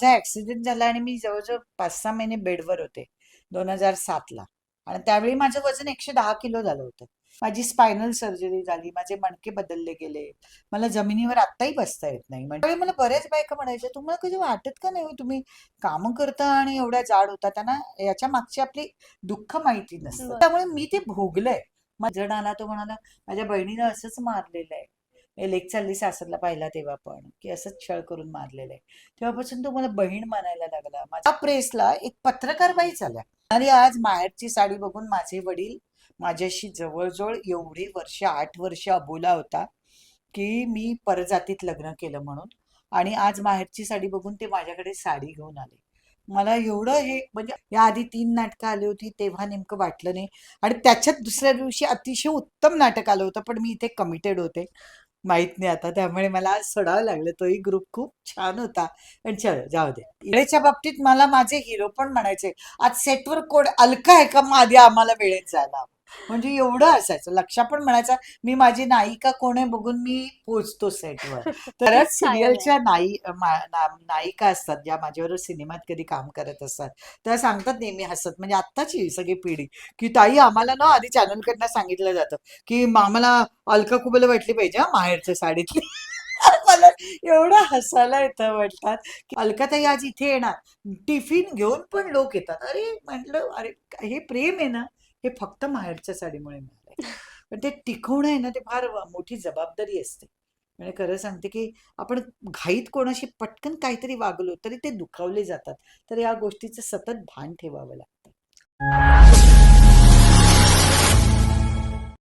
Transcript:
माझा ऍक्सिडेंट झाला आणि मी जवळजवळ पाच सहा महिने बेडवर होते दोन हजार सातला. आणि त्यावेळी माझं वजन एकशे दहा किलो झालं होतं. माझी स्पायनल सर्जरी झाली माझे मणके बदलले गेले. मला जमिनीवर आत्ताही बसता येत नाही. म्हणजे मला बऱ्याच बायका म्हणायच्या तुम्हाला कधी वाटत का नाही हो तुम्ही कामं करता आणि एवढ्या जाड होता? त्यांना याच्या मागची आपली दुःख माहिती नसतं. त्यामुळे मी ते भोगलंय. आला तो म्हणाला माझ्या बहिणीनं असंच मारलेलं आहे लेक चालली सासरला पाहिला तेव्हा पण की असंच छळ करून मारलेलं आहे. तेव्हापासून तो मला बहीण मानायला लागला. माझ्या प्रेसला एक पत्रकार बाई झाल्या. आणि आज माहेरची साडी बघून माझे वडील माझ्याशी जवळजवळ एवढी वर्ष आठ वर्ष अबोला होता की मी परजातीत लग्न केलं म्हणून. आणि आज माहेरची साडी बघून ते माझ्याकडे साडी घेऊन आले. मला एवढं हे म्हणजे या आधी तीन नाटकं आली होती तेव्हा नेमकं वाटलं नाही. आणि त्याच्यात दुसऱ्या दिवशी अतिशय उत्तम नाटक आलं होतं पण मी इथे कमिटेड होते. माहीत नाही आता. त्यामुळे मला आज सोडावं लागलं. तोही ग्रुप खूप छान होता. पण चल जाऊ दे. वेळेच्या बाबतीत मला माझे हिरो पण म्हणायचे आज सेटवर कोण अलका आहे का? मग आधी आम्हाला वेळेत जायला म्हणजे एवढं असायचं. लक्षा पण म्हणायचा मी माझी नायिका कोण आहे बघून मी पोचतो सेटवर. तरच. सिरियलच्या नायी मा- ना- नायिका असतात ज्या माझ्याबरोबर सिनेमात कधी काम करत असतात. त्या सांगतात नेहमी हसत. म्हणजे आत्ताची सगळी पिढी की ताई आम्हाला ना आधी चॅनलकडनं सांगितलं जातं की आम्हाला अलका कुबल वाटली पाहिजे हा माहेरच्या साडीतली. मला एवढं हसायला येतं म्हणतात की अलकाताई आज इथे येणार. टिफिन घेऊन पण लोक येतात. अरे म्हटलं अरे हे प्रेम आहे ना. हे फक्त माहेरच्या साडीमुळे मिळालंय. पण ते टिकवणं आहे ना ते फार मोठी जबाबदारी असते. म्हणजे खरं सांगते की आपण घाईत कोणाशी पटकन काहीतरी वागलो तरी ते दुखावले जातात. तर या गोष्टीचं सतत भान ठेवावं लागतं.